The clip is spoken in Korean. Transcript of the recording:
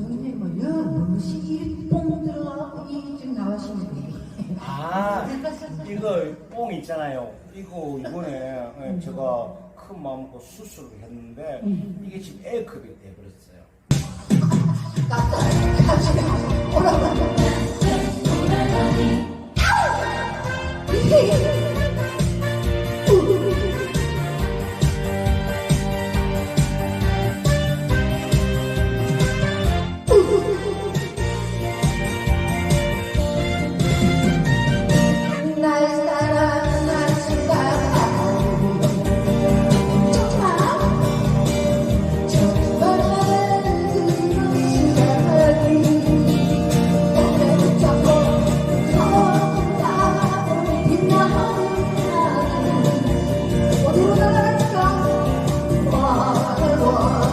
선생님은요 음식이 뭐, 뽕 들어가고 이게 좀 나와시면 돼요. 아 이거 뽕 있잖아요. 이거 이번에 예, 음. 제가 큰 마음으로 수술을 했는데 음. 이게 지금 A급이 돼버렸어요. 깜짝이야. 오라고. more.